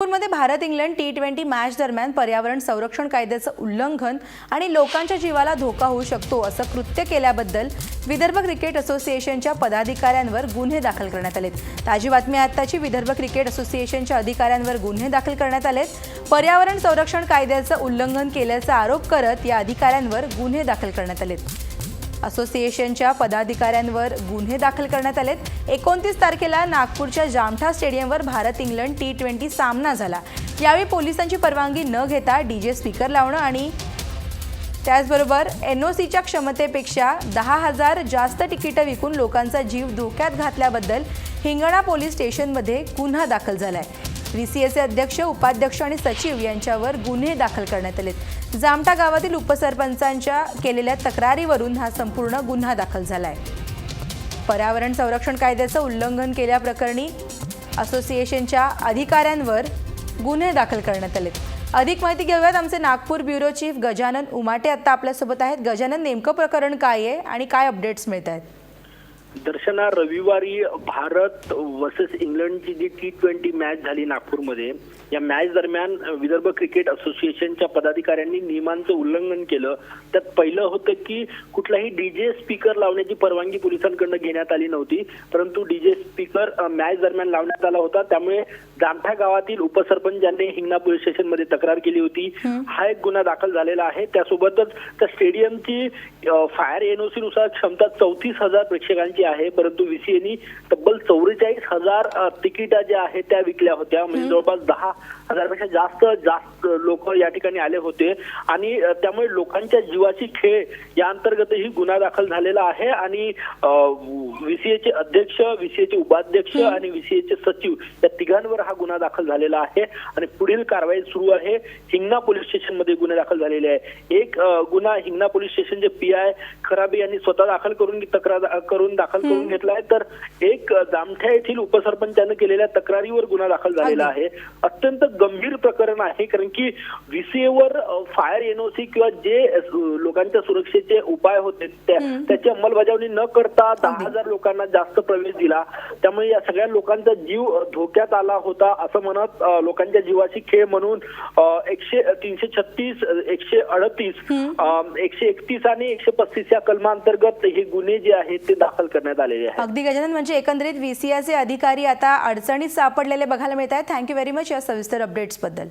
नागपूरमध्ये Bharat England T twenty match दरम्यान पर्यावरण संरक्षण कायद्याचं उल्लंघन आणि लोकांच्या जीवाला धोका होऊ शकतो असं कृत्य केल्याबद्दल विदर्भ क्रिकेट असोसिएशनच्या पदाधिकाऱ्यांवर गुन्हे दाखल करण्यात आलेत. ताजी बातमी आत्ताची विदर्भ क्रिकेट असोसिएशनच्या अधिकाऱ्यांवर गुन्हे दाखल करण्यात आलेत. पर्यावरण संरक्षण कायद्याचं उल्लंघन केल्याचा आरोप करत या अधिकाऱ्यांवर गुन्हे दाखल करण्यात आलेत. असोसिएशनच्या पदाधिकाऱ्यांवर गुन्हे दाखल करण्यात आलेत. एकोणतीस तारखेला नागपूरच्या जामठा स्टेडियमवर भारत इंग्लंड टी ट्वेंटी सामना झाला. यावेळी पोलिसांची परवानगी न घेता डीजे स्पीकर लावणं आणि त्याचबरोबर एन ओ सीच्या क्षमतेपेक्षा दहा हजार जास्त तिकीटं विकून लोकांचा जीव धोक्यात घातल्याबद्दल हिंगणा पोलीस स्टेशनमध्ये गुन्हा दाखल झाला आहे सी अध्यक्ष उपाध्यक्ष आणि सचिव यांच्यावर गुन्हे दाखल करण्यात आले जामटा गावातील उपसरपंचांच्या केलेल्या तक्रारीवरून हा संपूर्ण गुन्हा दाखल झाला आहे पर्यावरण संरक्षण कायद्याचं उल्लंघन केल्याप्रकरणी असोसिएशनच्या अधिकाऱ्यांवर गुन्हे दाखल करण्यात आले अधिक माहिती घेऊयात आमचे नागपूर ब्युरो चीफ गजानन उमाटे आता आपल्यासोबत आहेत. गजानन नेमकं प्रकरण काय आहे आणि काय अपडेट्स मिळत आहेत दर्शना रविवारी भारत वर्सेस इंग्लंडची जी टी ट्वेंटी मॅच झाली नागपूरमध्ये या मॅच दरम्यान विदर्भ क्रिकेट असोसिएशनच्या पदाधिकाऱ्यांनी नियमांचं उल्लंघन केलं. त्यात पहिलं होतं की कुठलाही डीजे स्पीकर लावण्याची परवानगी पोलिसांकडनं घेण्यात आली नव्हती परंतु डीजे स्पीकर मॅच दरम्यान लावण्यात आला होता. त्यामुळे जामठा गावातील उपसरपंच ज्यांनी हिंगणा पोलीस स्टेशनमध्ये तक्रार केली होती. हा. एक गुन्हा दाखल झालेला आहे. त्यासोबतच त्या स्टेडियमची फायर एनओसी नुसार क्षमता चौतीस हजार प्रेक्षकांची आहे परंतु व्हीसीएनी तब्बल चौवेचाळीस हजार तिकिटा ज्या आहेत त्या विकल्या होत्या. म्हणजे जवळपास दहा हजारपेक्षा जास्त जास्त लोक या ठिकाणी आले होते. आणि त्यामुळे लोकांच्या जीवाची खेळ या अंतर्गतही गुन्हा दाखल झालेला आहे. आणि व्हीसीएचे अध्यक्ष व्हीसीएचे उपाध्यक्ष आणि व्हीसीएचे सचिव या तिघांवर हा गुन्हा दाखल झालेला आहे. आणि पुढील कारवाई सुरू आहे. हिंगणा पोलीस स्टेशनमध्ये गुन्हे दाखल झालेले आहे. एक गुन्हा हिंगणा पोलीस स्टेशनचे पी आय खराबे यांनी स्वतः दाखल करून तक्रार करून दाखल करून घेतला आहे तर एक अ, जामठा येथील उपसरपंचानं केलेल्या तक्रारीवर गुन्हा दाखल झालेला आहे. अत्यंत गंभीर प्रकरण आहे कारण की व्हीसीएवर फायर एनओसी किंवा जे लोकांच्या सुरक्षेचे उपाय होते त्या- त्याची अंमलबजावणी न करता दहा हजार लोकांना जास्त प्रवेश दिला. त्यामुळे या सगळ्या लोकांचा जीव धोक्यात आला होता असं म्हणत लोकांच्या जीवाची खेळ म्हणून एकशे तीनशे छत्तीस एकशे अडतीस एकशे एकतीस आणि एकशे पस्तीस या कलमांतर्गत हे गुन्हे जे आहेत ते दाखल करण्यात आलेली आहे. अगदी गजानन म्हणजे एकंदरीत व्ही अधिकारी आता अडचणीत सापडलेले बघायला मिळत आहेत. थँक्यू व्हेरी मच या सविस्तर अपडेट्सबद्दल